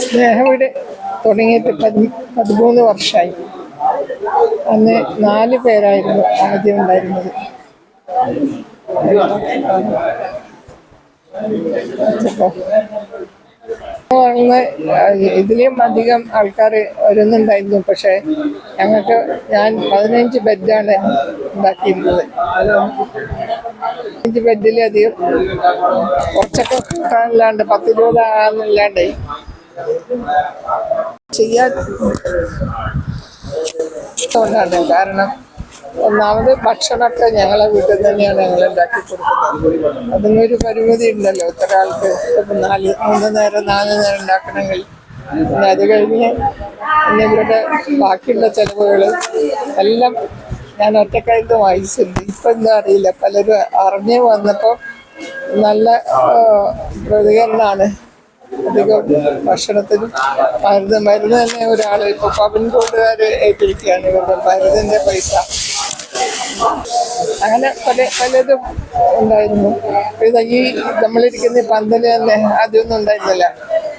സ്നേഹവീട് തുടങ്ങിയിട്ട് പതി പതിമൂന്ന് വർഷമായി അന്ന് നാല് പേരായിരുന്നു ആദ്യം ഉണ്ടായിരുന്നത് അന്ന് ഇതിലും അധികം ആൾക്കാർ വരുന്നുണ്ടായിരുന്നു. പക്ഷേ ഞങ്ങൾക്ക് ഞാൻ പതിനഞ്ച് ബെഡാണ് ഉണ്ടാക്കിയിരുന്നത്. പതിനഞ്ച് ബെഡിലധികം കുറച്ചൊക്കെ കൂട്ടാനില്ലാണ്ട് പത്തിരുപത് ആണെന്നില്ലാണ്ടേ ചെയ്യാൻ ഇഷ്ടമുണ്ടാണ് കാരണം ഒന്നാമത് ഭക്ഷണമൊക്കെ ഞങ്ങളെ വീട്ടിൽ തന്നെയാണ് ഞങ്ങൾ ഉണ്ടാക്കി കൊടുക്കുന്നത്. അതിനൊരു പരിമിതി ഉണ്ടല്ലോ. ഇത്ര ആൾക്ക് നാല് മൂന്ന് നേരം നാല് നേരം ഉണ്ടാക്കണമെങ്കിൽ. പിന്നെ അത് കഴിഞ്ഞ് പിന്നെ ഇവരുടെ ബാക്കിയുള്ള ചിലവുകൾ എല്ലാം ഞാൻ ഒറ്റക്കായിട്ട് വായിച്ചിട്ടുണ്ട്. ഇപ്പം എന്താ അറിയില്ല. പലരും അറിഞ്ഞ് വന്നപ്പോൾ നല്ല പ്രതികരണമാണ്. അധികം ഭക്ഷണത്തിന് മരുന്ന് മരുന്ന് തന്നെ ഒരാൾ ഇപ്പോൾ പവൻ കൂട്ടുകാർ ഏറ്റിരിക്കുകയാണ് ഇവരുടെ മരുന്നിന്റെ പൈസ. അങ്ങനെ പല പലതും ഉണ്ടായിരുന്നു. ഇത് ഈ നമ്മളിരിക്കുന്ന പന്തൽ തന്നെ ആദ്യമൊന്നും ഉണ്ടായിരുന്നില്ല.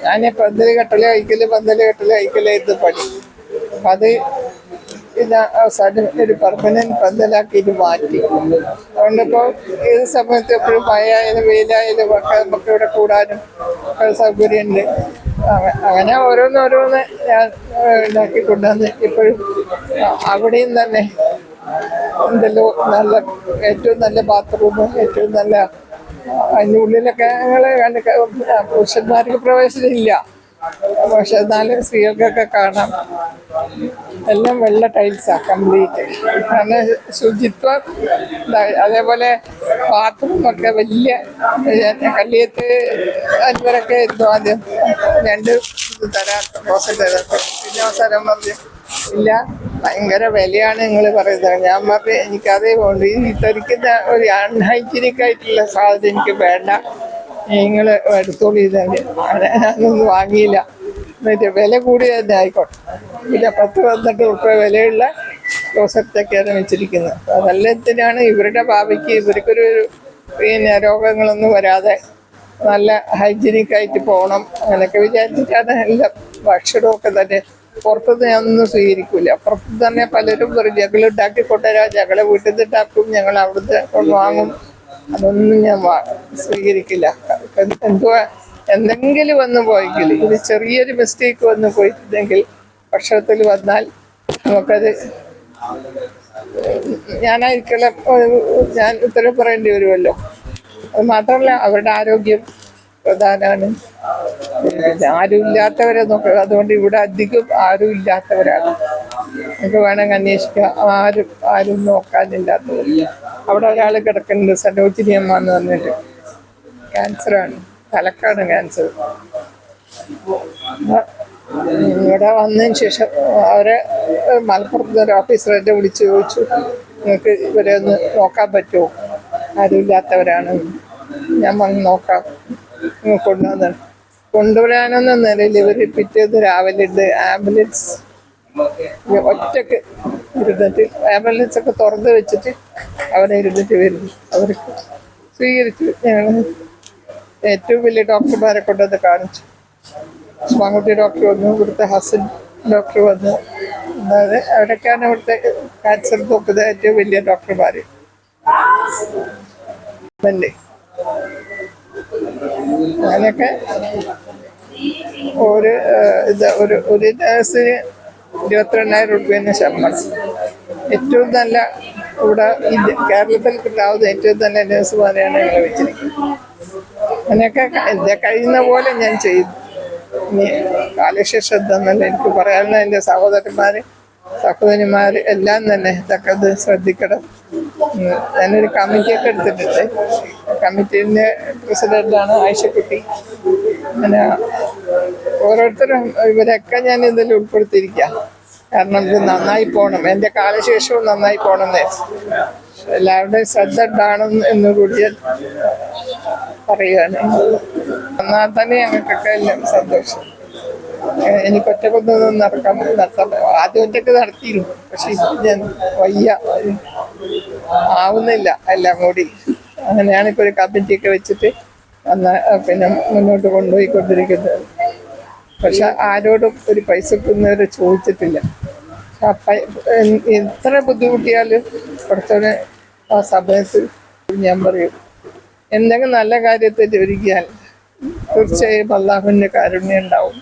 ഞാൻ പന്തൽ കെട്ടൽ കഴിക്കൽ പന്തൽ കെട്ടൽ കഴിക്കലായിരുന്നു പണി. അപ്പം അത് ഇത് അവസാനം ഒരു പെർമനന്റ് പന്തലാക്കിയിട്ട് മാറ്റി. അതുകൊണ്ടിപ്പോൾ ഏത് സമയത്ത് എപ്പോഴും മഴയായാലും വെയിലായാലും ഒക്കെ നമുക്ക് ഇവിടെ കൂടാനും സൗകര്യമുണ്ട് അങ്ങനെ ഓരോന്നോരോന്ന് ഞാൻ ഉണ്ടാക്കി കൊണ്ടുവന്ന് ഇപ്പോഴും അവിടെയും തന്നെ എന്തല്ലോ നല്ല ഏറ്റവും നല്ല ബാത്റൂം ഏറ്റവും നല്ല അതിന്റെ ഉള്ളിലൊക്കെ ഞങ്ങൾ പുരുഷന്മാർക്ക് പ്രവേശനമില്ല. പക്ഷെ എന്നാലും സ്ത്രീകൾക്കൊക്കെ കാണാം. എല്ലാം വെള്ള ടൈൽസാണ് കംപ്ലീറ്റ് കാരണം ശുചിത്വം. അതേപോലെ ബാത്റൂം ഒക്കെ വലിയ കല്ലിയത്ത് അൻവരൊക്കെ എന്തോ ആദ്യം. രണ്ട് തരാം ക്ലോസറ്റ് പിന്നെ അവസരം പറഞ്ഞു ഇല്ല. ഭയങ്കര വിലയാണ് നിങ്ങൾ പറയുന്നത്. ഞാൻ പറഞ്ഞു എനിക്കതേ പോകണ്ട ഈ ധരിക്കുന്ന ഒരു അൺഹൈജീനിക് ആയിട്ടുള്ള സാധനം എനിക്ക് വേണ്ട. നിങ്ങൾ എടുത്തോളൂ ഇതന്നെ ഞാനൊന്നും വാങ്ങിയില്ല. എന്നിട്ട് വില കൂടി തന്നെ ആയിക്കോട്ടെ. പിന്നെ പത്ത് പന്ത്രണ്ട് ഉറുപ്പ്യ വിലയുള്ള ദിവസത്തേക്കാണ് വെച്ചിരിക്കുന്നത്. അതെല്ലാത്തിനാണ് ഇവരുടെ ഭാവിക്ക് ഇവർക്കൊരു പിന്നെ രോഗങ്ങളൊന്നും വരാതെ നല്ല ഹൈജീനിക് ആയിട്ട് പോകണം അങ്ങനെയൊക്കെ വിചാരിച്ചിട്ടാണ് എല്ലാം ഭക്ഷണമൊക്കെ തന്നെ പുറത്തുനിന്ന് ഞാനൊന്നും സ്വീകരിക്കില്ല പുറത്ത് തന്നെ പലരും പറയും ഞങ്ങൾ ഉണ്ടാക്കി കൊണ്ടുവരാം ഞങ്ങളെ വീട്ടിൽ നിന്ന് ഉണ്ടാക്കും ഞങ്ങൾ അവിടുത്തെ വാങ്ങും. അതൊന്നും ഞാൻ സ്വീകരിക്കില്ല. എന്തുവാ എന്തെങ്കിലും വന്നു പോയെങ്കിൽ ഇത് ചെറിയൊരു മിസ്റ്റേക്ക് വന്നു പോയിട്ടുണ്ടെങ്കിൽ ഭക്ഷണത്തിൽ വന്നാൽ നമുക്കത് ഞാനായിരിക്കണം ഞാൻ ഉത്തരം പറയേണ്ടി വരുമല്ലോ. അത് മാത്രമല്ല അവരുടെ ആരോഗ്യം പ്രധാനമാണ് ആരും ഇല്ലാത്തവരെ നോക്കുക അതുകൊണ്ട് ഇവിടെ അധികം ആരും ഇല്ലാത്തവരാണ് നമുക്ക് വേണമെങ്കിൽ അന്വേഷിക്കുക ആരും ആരും നോക്കാനില്ലാത്തവർ. അവിടെ ഒരാൾ കിടക്കുന്നുണ്ട് സരോജിനി അമ്മ എന്ന് പറഞ്ഞിട്ട്. ക്യാൻസറാണ് തലക്കാണ് ക്യാൻസർ ഇവിടെ വന്നതിന് ശേഷം അവരെ മലപ്പുറത്ത് ഒരു ഓഫീസർ എന്നെ വിളിച്ച് ചോദിച്ചു നിങ്ങൾക്ക് ഇവരെ ഒന്ന് നോക്കാൻ പറ്റുമോ? ആരുമില്ലാത്തവരാണ്. ഞാൻ വന്ന് നോക്കാം. നിങ്ങൾ കൊണ്ടുവന്ന് കൊണ്ടുവരാനെന്ന നിലയിൽ ഇവർ പിറ്റേന്ന് രാവിലെ ഉണ്ട് ആംബുലൻസ് ഒറ്റയ്ക്ക് ഇരുന്നിട്ട് ആംബുലൻസ് ഒക്കെ തുറന്ന് വെച്ചിട്ട് അവരെ ഇരുന്നിട്ട് വരുന്നു. അവർക്ക് സ്വീകരിച്ചു. ഞങ്ങൾ ഏറ്റവും വലിയ ഡോക്ടർമാരെ കൊണ്ടുവന്ന് കാണിച്ചു. സ്വാങ്കുട്ടി ഡോക്ടർ വന്നു ഇവിടുത്തെ ഹസൻ ഡോക്ടർ വന്നു. അതായത് അവിടേക്കാണ് ഇവിടുത്തെ ക്യാൻസർ നോക്കുന്ന ഏറ്റവും വലിയ ഡോക്ടർമാർ അങ്ങനെയൊക്കെ ഒരു ഇത് ഒരു ഒരു ദിവസത്തിന് ഇരുപത്തിരണ്ടായിരം രൂപയാണ് ശമ്പളം. ഏറ്റവും നല്ല ഇവിടെ ഇന്ത്യ കേരളത്തിൽ കിട്ടാവുന്ന ഏറ്റവും നല്ല നേഴ്സുമാരെയാണ് ഞങ്ങൾ വെച്ചിരിക്കുന്നത്. അങ്ങനെയൊക്കെ എന്റെ കഴിയുന്ന പോലെ ഞാൻ ചെയ്തു. ഇനി കാലശേഷം എന്താണെന്നല്ല എനിക്ക് പറയാനുള്ള എന്റെ സഹോദരന്മാർ സഹോദരിമാർ എല്ലാം തന്നെ ഇതൊക്കെ ശ്രദ്ധിക്കണം. ഞാനൊരു കമ്മിറ്റിയൊക്കെ എടുത്തിട്ടുണ്ട്. കമ്മിറ്റീന്റെ പ്രസിഡന്റാണ് ആയിഷക്കുട്ടി. അങ്ങനെ ഓരോരുത്തരും ഇവരൊക്കെ ഞാൻ ഇതിൽ ഉൾപ്പെടുത്തിയിരിക്കാം. കാരണം ഇത് നന്നായി പോകണം എന്റെ കാലശേഷവും നന്നായി പോകണം എല്ലാവരുടെയും ശ്രദ്ധ ഉണ്ടാകണം എന്ന് കൂടി പറയുകയാണ്. എന്നാൽ തന്നെ ഞങ്ങൾക്കൊക്കെ എല്ലാം സന്തോഷം. എനിക്ക് ഒറ്റക്കൊന്നും നടക്കാൻ നടത്താൻ ആദ്യം ഒറ്റയ്ക്ക് നടത്തിയിരുന്നു. പക്ഷെ ഞാൻ വയ്യ. ആവുന്നില്ല എല്ലാം കൂടി. അങ്ങനെയാണ് ഇപ്പോൾ ഒരു കമ്മിറ്റിയൊക്കെ വെച്ചിട്ട് അന്ന് പിന്നെ മുന്നോട്ട് കൊണ്ടുപോയിക്കൊണ്ടിരിക്കുന്നത്. പക്ഷെ ആരോടും ഒരു പൈസ കിട്ടുന്നവരെ ചോദിച്ചിട്ടില്ല. എത്ര ബുദ്ധിമുട്ടിയാലും കുറച്ചോടെ ആ സമയത്ത് ഞാൻ പറയും എന്തെങ്കിലും നല്ല കാര്യത്തിൽ ഒരുക്കിയാൽ തീർച്ചയായും അള്ളാഹുവിന്റെ കാരുണ്യം ഉണ്ടാവും.